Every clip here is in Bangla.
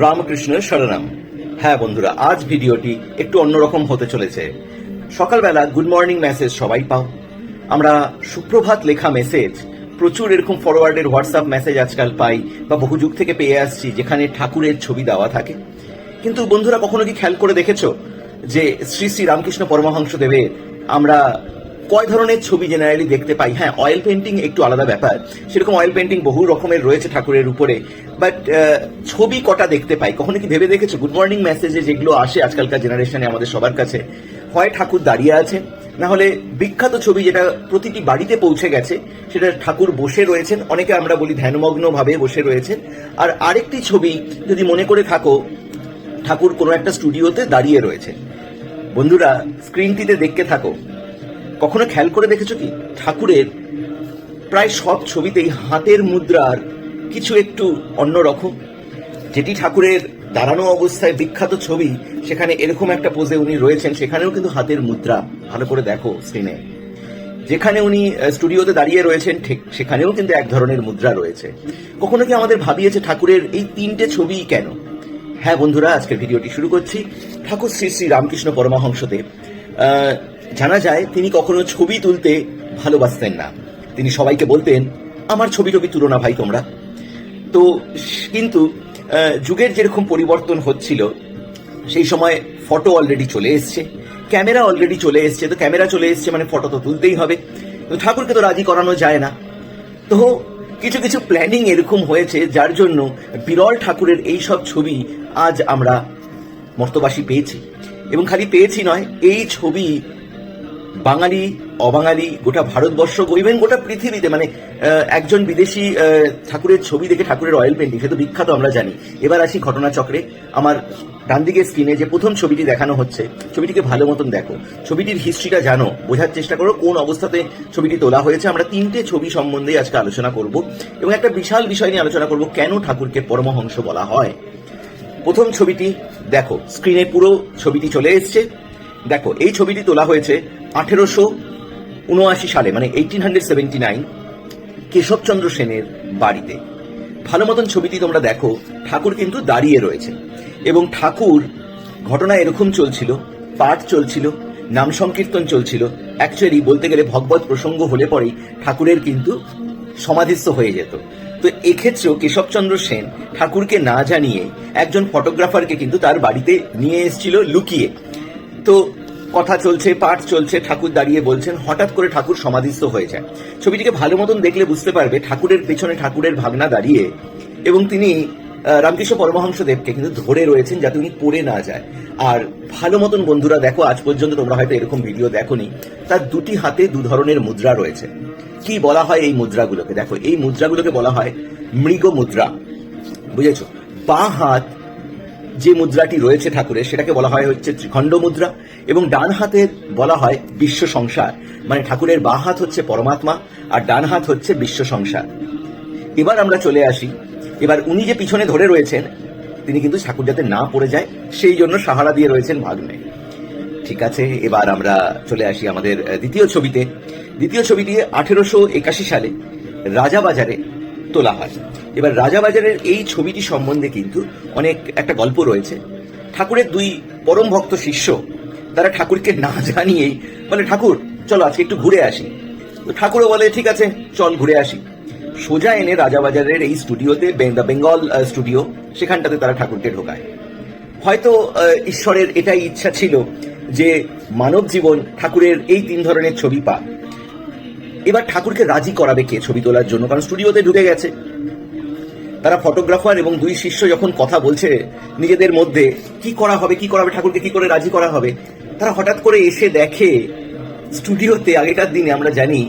রামকৃষ্ণ শরণম। হ্যাঁ বন্ধুরা, আজ ভিডিওটি একটু অন্যরকম হতে চলেছে। সকালবেলা গুড মর্নিং মেসেজ সবাই পাও। আমরা সুপ্রভাত লেখা মেসেজ প্রচুর এরকম ফরওয়ার্ডের হোয়াটসঅ্যাপ মেসেজ আজকাল পাই বা বহু যুগ থেকে পেয়ে আসছি যেখানে ঠাকুরের ছবি দেওয়া থাকে। কিন্তু বন্ধুরা কখনো কি খেয়াল করে দেখেছ যে শ্রী শ্রী রামকৃষ্ণ পরমহংস দেবের আমরা কয় ধরনের ছবি জেনারেলি দেখতে পাই? হ্যাঁ অয়েল পেন্টিং একটু আলাদা ব্যাপার। সেরকম অয়েল পেন্টিং বহু রকমের রয়েছে ঠাকুরের উপরে। বাট ছবি কটা দেখতে পাই? কখনো কি ভেবে দেখেছ? গুড মর্নিং মেসেজে যেগুলো আসে আজকালকার জেনারেশনে আমাদের সবার কাছে, হয় ঠাকুর দাঁড়িয়ে আছে, না হলে বিখ্যাত ছবি যেটা প্রতিটি বাড়িতে পৌঁছে গেছে, সেটা ঠাকুর বসে রয়েছেন, অনেকে আমরা বলি ধ্যানমগ্ন ভাবে বসে রয়েছেন। আর আরেকটি ছবি যদি মনে করে থাকো, ঠাকুর কোনো একটা স্টুডিওতে দাঁড়িয়ে রয়েছে বন্ধুরা স্ক্রিনটিতে দেখতে থাকো। কখনো খেয়াল করে দেখেছ কি? ঠাকুরের প্রায় সব ছবিতেই হাতের মুদ্রার কিছু একটু অন্যরকম যেটি ঠাকুরের দাঁড়ানো অবস্থায় বিখ্যাত ছবি, সেখানে এরকম একটা পোজে উনি রয়েছেন, সেখানেও কিন্তু হাতের মুদ্রা ভালো করে দেখো স্ক্রিনে যেখানে উনি স্টুডিওতে দাঁড়িয়ে রয়েছেন, ঠিক সেখানেও কিন্তু এক ধরনের মুদ্রা রয়েছে। কখনো কি আমাদের ভাবিয়েছে ঠাকুরের এই তিনটে ছবি কেন? হ্যাঁ বন্ধুরা, আজকের ভিডিওটি শুরু করছি। ঠাকুর শ্রী শ্রী রামকৃষ্ণ পরমহংসদেব। জানা যায়, তিনি কখনো ছবি তুলতে ভালোবাসতেন না। তিনি সবাইকে বলতেন, আমার ছবি টবি তুলো না ভাই তোমরা। তো কিন্তু যুগের যেরকম পরিবর্তন হচ্ছিল, সেই সময় ফটো অলরেডি চলে এসছে ক্যামেরা অলরেডি চলে এসছে, তো ক্যামেরা চলে এসছে মানে ফটো তো তুলতেই হবে। ঠাকুরকে তো রাজি করানো যায় না। তো কিছু কিছু প্ল্যানিং এরকম হয়েছে, যার জন্য বিরল ঠাকুরের এই সব ছবি আজ আমরা মর্তবাসী পেয়েছি। এবং খালি পেয়েছি নয়, এই ছবি বাঙালি, অবাঙালি, গোটা ভারতবর্ষ ইভেন গোটা পৃথিবীতে মানে একজন বিদেশি ঠাকুরের ছবি দেখে ঠাকুরের অয়েল পেন্টিং সে তো বিখ্যাত, আমরা জানি। এবার আসি ঘটনাচক্রে। আমার ডান স্ক্রিনে যে প্রথম ছবিটি দেখানো হচ্ছে, ছবিটিকে ভালো মতন দেখো। ছবিটির হিস্ট্রিটা জানো, বোঝার চেষ্টা করো কোন অবস্থাতে ছবিটি তোলা হয়েছে। আমরা তিনটে ছবি সম্বন্ধে আজকে আলোচনা করব এবং একটা বিশাল বিষয় নিয়ে আলোচনা করব, কেন ঠাকুরকে পরমহংস বলা হয়? প্রথম ছবিটি দেখো স্ক্রিনে পুরো ছবিটি চলে এসছে। দেখো, এই ছবিটি তোলা হয়েছে আঠেরোশো উনআশি সালে মানে eighteen hundred seventy nine Keshabchandra সেনের বাড়িতে। ভালো মতন ছবিটি তোমরা দেখো, ঠাকুর কিন্তু দাঁড়িয়ে রয়েছে এবং ঠাকুর ঘটনা এরকম চলছিল, পাঠ চলছিল, নাম সংকীর্তন চলছিল। অ্যাকচুয়ালি বলতে গেলে ভগবত প্রসঙ্গ হলে পরেই ঠাকুরের কিন্তু সমাধিস্থ হয়ে যেত। তো এক্ষেত্রেও কেশবচন্দ্র সেন ঠাকুরকে না জানিয়ে একজন ফটোগ্রাফারকে কিন্তু তার বাড়িতে নিয়ে এসেছিল লুকিয়ে। তো কথা চলছে, পাঠ চলছে, ঠাকুর দাঁড়িয়ে বলছেন, হঠাৎ করে ঠাকুর সমাধিস্থ হয়ে যায়। ছবিটিকে ভালো মতন দেখলে বুঝতে পারবে, ঠাকুরের পেছনে ঠাকুরের ভাগনা দাঁড়িয়ে এবং তিনি রামকৃষ্ণ পরমহংস দেবকে কিন্তু ধরে রয়েছেন যাতে উনি পড়ে না যায়। আর ভালো মতন বন্ধুরা, দেখো, আজ পর্যন্ত তোমরা হয়তো এরকম ভিডিও দেখোনি। তার দুটি হাতে দু ধরনের মুদ্রা রয়েছে। কি বলা হয় এই মুদ্রাগুলোকে? দেখো, এই মুদ্রাগুলোকে বলা হয় মৃগ মুদ্রা বুঝেছ? বাঁ হাত যে মুদ্রাটি রয়েছে ঠাকুরের, সেটাকে বলা হয় হচ্ছে ত্রিখণ্ড মুদ্রা এবং ডান হাতের বলা হয় বিশ্ব সংসার। মানে ঠাকুরের বাঁ হাত হচ্ছে পরমাত্মা আর ডান হাত হচ্ছে বিশ্ব সংসার। এবার আমরা চলে আসি। এবার উনি যে পিছনে ধরে রয়েছেন, তিনি কিন্তু ঠাকুর যাতে না পড়ে যায়, সেই জন্য সাহারা দিয়ে রয়েছেন ভাগ্নে। ঠিক আছে, এবার আমরা চলে আসি আমাদের দ্বিতীয় ছবিতে। দ্বিতীয় ছবিটি আঠেরোশো একাশি সালে রাজাবাজারে তোলা হয়। এবার রাজাবাজারের এই ছবিটি সম্বন্ধে কিন্তু অনেক একটা গল্প রয়েছে। ঠাকুরের দুই পরম ভক্ত শিষ্য, তারা ঠাকুরকে না জানিয়েই, বলে, ঠাকুর, চলো আজকে একটু ঘুরে আসি। ঠাকুরও বলে, ঠিক আছে, চল ঘুরে আসি। সোজা এনে রাজাবাজারের এই স্টুডিওতে দ্য বেঙ্গল স্টুডিও, সেখানটাতে তারা ঠাকুরকে ঢোকায়। হয়তো ঈশ্বরের এটাই ইচ্ছা ছিল যে মানব জীবন ঠাকুরের এই তিন ধরনের ছবি পা এবার ঠাকুরকে রাজি করাবে কে ছবি তোলার জন্য? কারণ স্টুডিওতে ঢুকে গেছে। তারা ফটোগ্রাফার এবং দুই শিষ্য যখন কথা বলছে নিজেদের মধ্যে, কি করা হবে, কি করা হবে, ঠাকুরকে কি করে রাজি করা হবে? তারা হঠাৎ করে এসে দেখে স্টুডিওতে, আগেকার দিনে আমরা জানি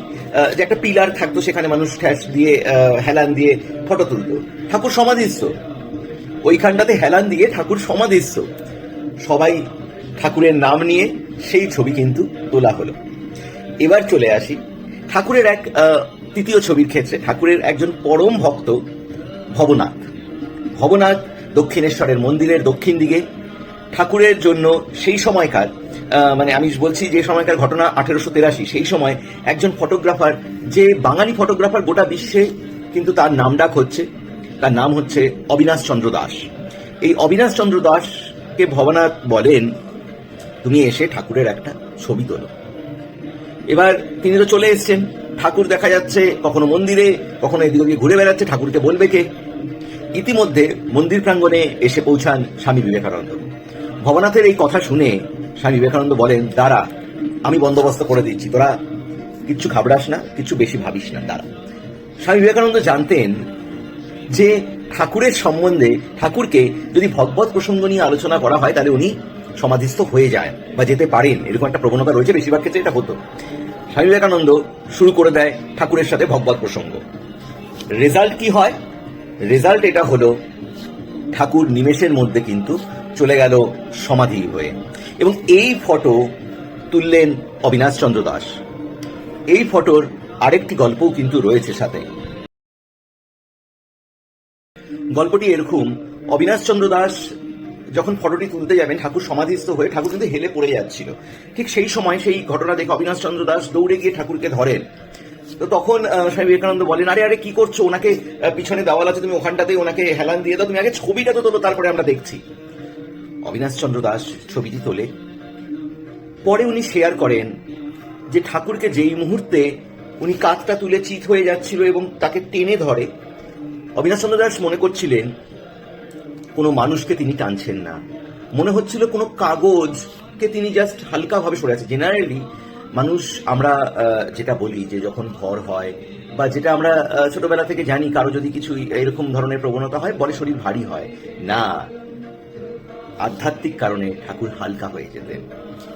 যে একটা পিলার থাকতো সেখানে মানুষ ঠ্যাস দিয়ে হেলান দিয়ে ফটো তুলতো। ঠাকুর সমাধিস্থ। ওইখানটাতে হেলান দিয়ে ঠাকুর সমাধিস্থ। সবাই ঠাকুরের নাম নিয়ে সেই ছবি কিন্তু তোলা হলো। এবার চলে আসি। ঠাকুরের এক তৃতীয় ছবির ক্ষেত্রে। ঠাকুরের একজন পরম ভক্ত ভবনাথ। ভবনাথ দক্ষিণেশ্বরের মন্দিরের দক্ষিণ দিকে। ঠাকুরের জন্য সেই সময়কার মানে আমি বলছি যে সময়কার ঘটনা আঠেরোশো তেরাশি, সেই সময় একজন ফটোগ্রাফার, যে বাঙালি ফটোগ্রাফার গোটা বিশ্বে কিন্তু তার নাম ডাক হচ্ছে, তার নাম হচ্ছে অবিনাশ চন্দ্র দাস। এই অবিনাশ চন্দ্র দাসকে ভবনাথ বলেন, তুমি এসে ঠাকুরের একটা ছবি তোলো। এবার তিনি তো চলে এসেছেন। ঠাকুর দেখা যাচ্ছে কখনো মন্দিরে, কখনো এদিকে ঘুরে বেড়াচ্ছে। ঠাকুরকে বলবে কে? ইতিমধ্যে মন্দির প্রাঙ্গণে এসে পৌঁছান স্বামী বিবেকানন্দ। ভবনাথের এই কথা শুনে স্বামী বিবেকানন্দ বলেন, দাঁড়া, আমি বন্দোবস্ত করে দিচ্ছি। তোরা কিচ্ছু ঘাবড়াস না কিছু বেশি ভাবিস না। দাঁড়া। স্বামী বিবেকানন্দ জানতেন যে ঠাকুরের সম্বন্ধে ঠাকুরকে যদি ভগবত প্রসঙ্গ নিয়ে আলোচনা করা হয়, তাহলে উনি সমাধিস্থ হয়ে যায় বা যেতে পারেন। এরকম একটা প্রবণতা রয়েছে বেশিরভাগ ক্ষেত্রে এটা হতো। স্বামী বিবেকানন্দ শুরু করে দেয় ঠাকুরের সাথে ভগবত প্রসঙ্গ। রেজাল্ট কি হয়? রেজাল্ট এটা হলো, ঠাকুর নিমেষের মধ্যে কিন্তু চলে গেল সমাধি হয়ে। এবং এই ফটো তুললেন অবিনাশ চন্দ্র দাস। এই ফটোর আরেকটি গল্পও কিন্তু রয়েছে সাথে। গল্পটি এরকম, অবিনাশ চন্দ্র দাস যখন ফটোটি তুলতে যাবেন, ঠাকুর সমাধিস্থ হয়ে ঠাকুর কিন্তু হেলে পড়ে যাচ্ছিল। ঠিক সেই সময় সেই ঘটনা দেখে অবিনাশ চন্দ্র দাস দৌড়ে গিয়ে ঠাকুরকে ধরেন। তো তখন স্বামী বিবেকানন্দ বলেন, আরে আরে, কি করছ? ওনাকে পিছনে দেওয়াল আছে, তুমি ওখানটাতেই ওনাকে হেলান দিয়ে দাও। তুমি আগে ছবিটা তো তোলো, তারপরে আমরা দেখছি। অবিনাশ চন্দ্র দাস ছবিটি তোলে। পরে উনি শেয়ার করেন যে ঠাকুরকে যেই মুহূর্তে উনি কাঁধটা তুলে চিত হয়ে যাচ্ছিল এবং তাকে টেনে ধরে, অবিনাশ চন্দ্র দাস মনে করছিলেন, কোনো মানুষকে তিনি টানছেন না। মনে হচ্ছিল কোনো কাগজকে তিনি জাস্ট হালকাভাবে সরে আছে জেনারেলি মানুষ আমরা যেটা বলি যে যখন ভর হয় বা যেটা আমরা ছোটবেলা থেকে জানি কারও যদি কিছু এরকম ধরনের প্রবণতা হয়, বলে শরীর ভারী হয়। না। আধ্যাত্মিক কারণে ঠাকুর হালকা হয়ে যেতেন।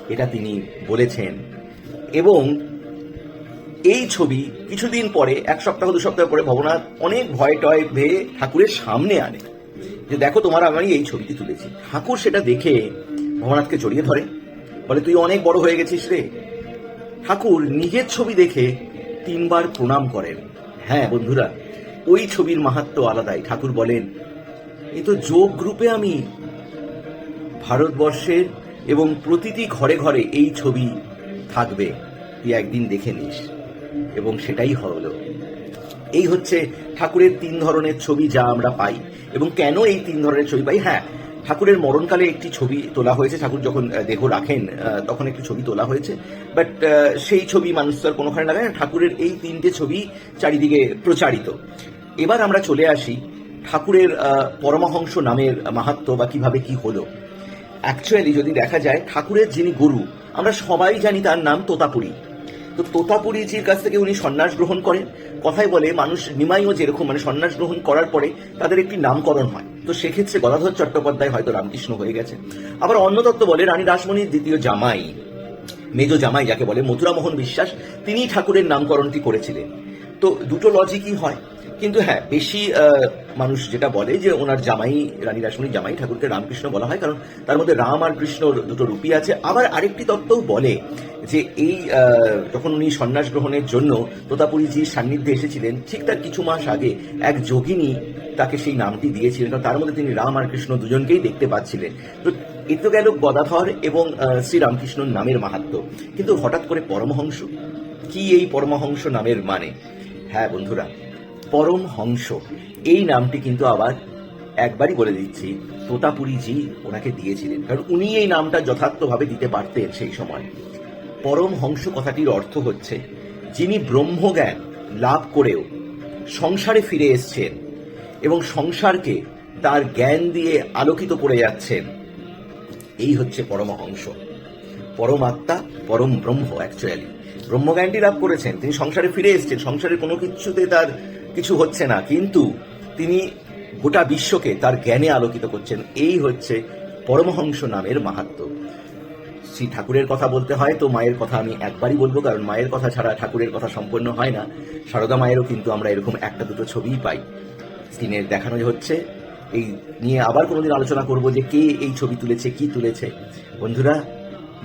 এটা তিনি বলেছেন। এবং এই ছবি কিছুদিন পরে, এক সপ্তাহ, দু সপ্তাহ পরে ভবনাথ অনেক ভয় টয় ভেয়ে ঠাকুরের সামনে আনে। যে দেখো, তোমার আমি এই ছবিটি তুলেছি। ঠাকুর সেটা দেখে ভবনাথকে জড়িয়ে ধরে। বলে, তুই অনেক বড় হয়ে গেছিস রে। ঠাকুর নিজের ছবি দেখে তিনবার প্রণাম করেন। হ্যাঁ বন্ধুরা, ওই ছবির মাহাত্ম আলাদাই। ঠাকুর বলেন, এ তো যোগ গ্রুপে আমি ভারতবর্ষের এবং প্রতিটি ঘরে ঘরে এই ছবি থাকবে। তুই একদিন দেখে নিস। এবং সেটাই হলো। এই হচ্ছে ঠাকুরের তিন ধরনের ছবি যা আমরা পাই। এবং কেন এই তিন ধরনের ছবি পাই? হ্যাঁ ঠাকুরের মরণকালে একটি ছবি তোলা হয়েছে, ঠাকুর যখন দেহ রাখেন তখন একটি ছবি তোলা হয়েছে। বাট সেই ছবি মানুষ তো আর কোনোখানে না ঠাকুরের এই তিনটে ছবি চারিদিকে প্রচারিত। এবার আমরা চলে আসি ঠাকুরের পরমহংস নামের মাহাত্ম বা কীভাবে কি হলো। অ্যাকচুয়ালি যদি দেখা যায়, ঠাকুরের যিনি গুরু, আমরা সবাই জানি তার নাম তোতাপুরী। তো তোতাপুরীজির কাছ থেকে উনি সন্ন্যাস গ্রহণ করেন। কথায় বলে, মানুষ নিমাইও যেরকম মানে সন্ন্যাস গ্রহণ করার পরে তাদের একটি নামকরণ হয়। তো সেক্ষেত্রে গদাধর চট্টোপাধ্যায় হয়তো রামকৃষ্ণ হয়ে গেছে আবার অন্য দত্ত বলে, রানী রাসমণির দ্বিতীয় জামাই, মেজ জামাই যাকে বলে মথুরামোহন বিশ্বাস তিনি ঠাকুরের নামকরণটি করেছিলেন। তো দুটো লজিকই হয়। কিন্তু হ্যাঁ বেশি মানুষ যেটা বলে যে ওনার জামাই রানী রাসমণির জামাই ঠাকুরকে রামকৃষ্ণ বলা হয় কারণ তার মধ্যে রাম আর কৃষ্ণর দুটো রূপই আছে। আবার আরেকটি তত্ত্বও বলে যে এই যখন উনি সন্ন্যাস গ্রহণের জন্য তোতাপুরীজির সান্নিধ্যে এসেছিলেন ঠিক তার কিছু মাস আগে এক যোগিনী তাকে সেই নামটি দিয়েছিলেন কারণ তার মধ্যে তিনি রাম আর কৃষ্ণ দুজনকেই দেখতে পাচ্ছিলেন। তো এ তো গেল গদাধর এবং আহ, শ্রীরামকৃষ্ণর নামের মাহাত্ম। কিন্তু হঠাৎ করে পরমহংস? কি এই পরমহংস নামের মানে? হ্যাঁ বন্ধুরা পরমহংস এই নামটি কিন্তু আবার একবারই বলে দিচ্ছি, তোতাপুরীজি ওনাকে দিয়েছিলেন, কারণ উনি এই নামটা যথার্থভাবে দিতে পারতেন সেই সময়। পরমহংস কথাটির অর্থ হচ্ছে, যিনি ব্রহ্মজ্ঞান লাভ করেও সংসারে ফিরে এসছেন এবং সংসারকে তার জ্ঞান দিয়ে আলোকিত করে যাচ্ছেন, এই হচ্ছে পরমহংস পরমাত্মা, পরম ব্রহ্ম অ্যাকচুয়ালি ব্রহ্মজ্ঞানটি লাভ করেছেন, তিনি সংসারে ফিরে এসেছেন, সংসারের কোনো কিছুতে তার কিছু হচ্ছে না, কিন্তু তিনি গোটা বিশ্বকে তার জ্ঞানে আলোকিত করছেন। এই হচ্ছে পরমহংস নামের মাহাত্ম। শ্রী ঠাকুরের কথা বলতে হয় তো মায়ের কথা আমি একবারই বলব, কারণ মায়ের কথা ছাড়া ঠাকুরের কথা সম্পন্ন হয় না। সারদা মায়েরও কিন্তু আমরা এরকম একটা দুটো ছবিই পাই। স্ক্রিনে দেখানো হচ্ছে। এই নিয়ে আবার কোনোদিন আলোচনা করব যে কে এই ছবি তুলেছে, কি তুলেছে। বন্ধুরা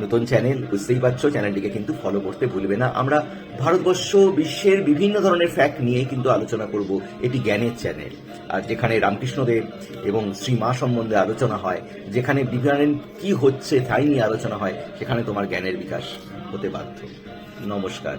নতুন চ্যানেল বুঝতেই পারছ চ্যানেলটিকে কিন্তু ফলো করতে ভুলবে না। আমরা ভারতবর্ষ, বিশ্বের বিভিন্ন ধরনের ফ্যাক্ট নিয়ে কিন্তু আলোচনা করব এটি জ্ঞানের চ্যানেল আর যেখানে রামকৃষ্ণদেব এবং শ্রী মা সম্বন্ধে আলোচনা হয়, যেখানে বিজ্ঞানের কি হচ্ছে তাই নিয়ে আলোচনা হয়, সেখানে তোমার জ্ঞানের বিকাশ হতে বাধ্য। নমস্কার।